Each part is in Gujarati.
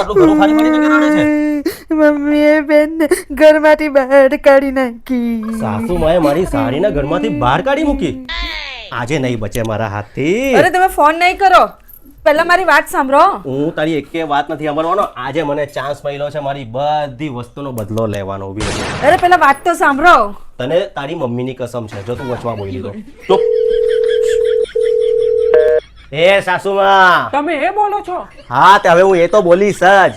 આટલું ઘરું ફાડી ફાડીને કેમ રડે છે? મમ્મીએ બેનને ઘરમાંથી બહાર કાઢી નાખી. સાસુમાએ મારી સાડીને ઘરમાંથી બહાર કાઢી મૂકી. આજે નહીં બચે મારા હાથથી અરે તમે ફોન નહીં કરો. પહેલા મારી વાત સાંભળો. હું તારી એકે વાત નથી સાંભળવાનો. આજે મને ચાન્સ મળ્યો છે મારી બધી વસ્તુનો બદલો લેવાનો ઊભી અરે પહેલા વાત તો સાંભળો. તને તારી મમ્મીની કસમ છે. જો તું વચવા બોલી દો ચૂપ એ સાસુમા. તમે એ બોલો છો? હા તે હવે હું એ તો બોલીશ જ.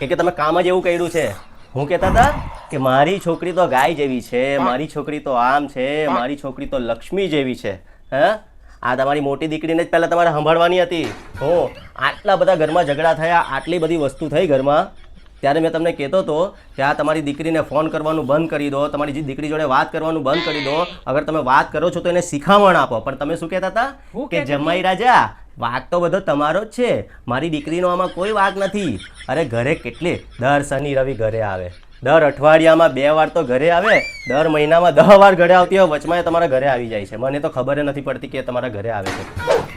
કે કે તમે કામ જ એવું કર્યું છે. હું કહેતા હતા કે મારી છોકરી તો ગાય જેવી છે મારી છોકરી તો આમ છે મારી છોકરી તો લક્ષ્મી જેવી છે. હે? આ તમારી મોટી દીકરીને જ પહેલા તમારે સંભાળવાની હતી. હો આટલા બધા ઘરમાં ઝઘડા થયા આટલી બધી વસ્તુ થઈ ઘરમાં. ત્યારે મેં તમને કહેતો હતો કે આ તમારી દીકરીને ફોન કરવાનું બંધ કરી દો તમારી જે દીકરી જોડે વાત કરવાનું બંધ કરી દો. અગર તમે વાત કરો છો તો એને શિખામણ આપો. પણ તમે શું કહેતા હતા? કે જમાઈ રાજા વાક તો બધો તમારો જ છે. મારી દીકરીનો આમાં કોઈ વાક નથી. અરે ઘરે કેટલી? દર શનિ રવિ ઘરે આવે. દર અઠવાડિયામાં બે વાર તો ઘરે આવે. દર મહિનામાં દહ વાર ઘરે આવતી હોય વચમાં તમારા ઘરે આવી જાય છે. મને તો ખબર નથી પડતી કે તમારા ઘરે આવે છે.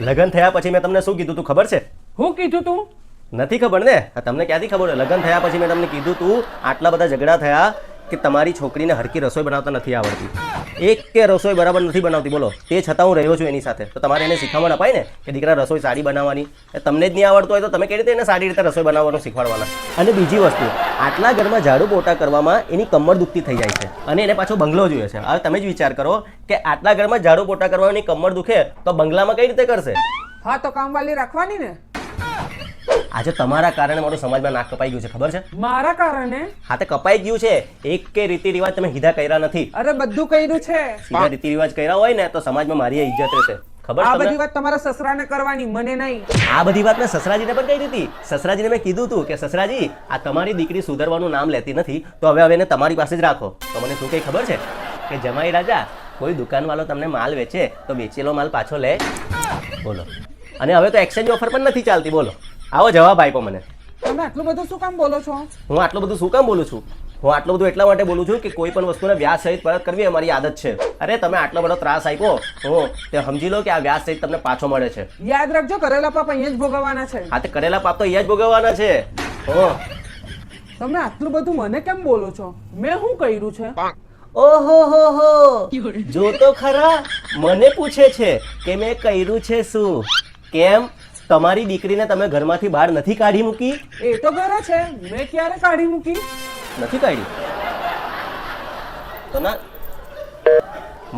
લગ્ન થયા પછી મેં તમને શું કીધું તું ખબર છે? હું કીધું તું? નથી ખબર ને? તમને ક્યાંથી ખબર લગ્ન થયા પછી મેં તમને કીધું તું, આટલા બધા ઝઘડા થયા કે તમારી છોકરીને હરકી રસોઈ બનાવતા નથી આવડતી. એક કે રસોઈ બરાબર નથી બનાવતી, બોલો. તે છતાં હું રહ્યો છું એની સાથે. તો તમારે એને શીખવાડ અપાય ને કે દીકરા રસોઈ સારી બનાવવાની? તમને જ નહીં આવડતું હોય તો તમે કેવી રીતે એને સારી રીતે રસોઈ બનાવવાનું શીખવાડવાના? અને બીજી વસ્તુ, આટલા ઘરમાં ઝાડુ પોતા કરવામાં એની કમર દુખતી થઈ જાય છે. અને એને પાછો બંગલો જોઈએ છે. હવે તમે જ વિચાર કરો કે આટલા ઘરમાં ઝાડુ પોતા કરવામાં એની કમર દુખે તો બંગલામાં કઈ રીતે કરશે? હા, તો કામવાલી રાખવાની ને. આજે તમારા કારણે મારું સમાજમાં નાક કપાઈ ગયું છે ખબર છે? મારા કારણે? હા તે કપાઈ ગયું છે. એક કે રીતિ રિવાજ તમે હીધા કર્યા નથી. અરે બધું કર્યું છે. સીધા રીતિ રિવાજ કર્યા હોય ને તો સમાજમાં મારી ઇજ્જત રહેશે. ખબર આ બધી વાત તમારા સસરાને કરવાની મને નહીં. આ બધી વાત મેં સસરાજીને પણ કહી દીધી. સસરાજીને મેં કીધું હતું કે સસરાજી આ તમારી દીકરી સુધરવાનું નામ લેતી નથી તો હવે હવે એને તમારી પાસે જ રાખો. તો મને શું કઈ ખબર છે? કે જમાઈ રાજા કોઈ દુકાનવાળો તમને માલ વેચે તો વેચેલો માલ પાછો લે. બોલો. અને હવે તો એક્સચેન્જ ઓફર પણ નથી ચાલતી બોલો. આવો જવાબ આપ્યો મને. તમે આટલું બધું શું કામ બોલો છો? હું આટલું બધું શું કામ બોલું છું? હું આટલું બધું એટલા માટે બોલું છું કે કોઈ પણ વસ્તુને વ્યાજ સહિત પરત કરવી એ મારી આદત છે. અરે તમે આટલો બધો ત્રાસ આપ્યો હું તે સમજી લો કે આ વ્યાજ સહિત તમને પાછો મળે છે. યાદ રાખજો કરેલા પાપ અહીંયા જ ભોગવવાના છે. આ તે કરેલા પાપ તો અહીંયા જ ભોગવવાના છે. હો. તમે આટલું બધું મને કેમ બોલો છો? મેં શું કર્યું છે? ઓહો હો હો. જો તો ખરા. મને પૂછે છે કે મેં કર્યું છે શું? કેમ? તમારી દીકરીને તમે ઘરમાંથી બહાર નથી કાઢી મૂકી? એ તો ઘરે છે. મેં ક્યારે કાઢી મૂકી? નથી કાઢી? તો ના.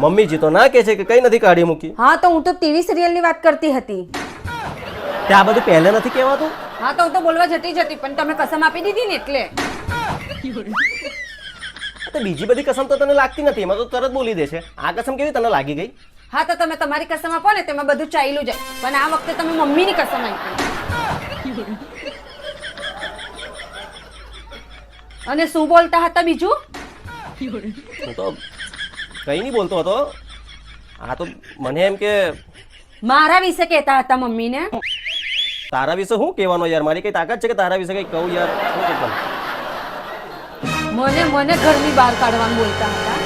મમ્મીજી તો ના કે છે કે કઈ નથી કાઢી મૂકી? હા તો હું તો ટીવી સિરિયલની વાત કરતી હતી. તે આ બધું પહેલે નથી કહેવાતું? હા તો હું તો બોલવા જતી જ હતી પણ તમે કસમ આપી દીધી ને એટલે. તો બીજી બધી કસમ તો તને લાગતી નથી. એમાં તો તરત બોલી દે છે આ કસમ કેવી તને લાગી ગઈ? હા તો તમે તમારી કસમ આપો ને તેમાં બધું ચાલ્યું જાય. પણ આ વખતે તમે મમ્મીની કસમ આપી. અને શું બોલતા હતા બીજું? હું તો કઈ નહીં બોલતો હતો. આ તો મને એમ કે મારા વિશે કહેતા હતા મમ્મીને. તારા વિશે શું કહેવાનો યાર? મારી કઈ તાકાત છે કે તારા વિશે કઈ કહું યાર? મને મને ઘરની બહાર કાઢવાનું બોલતા હતા.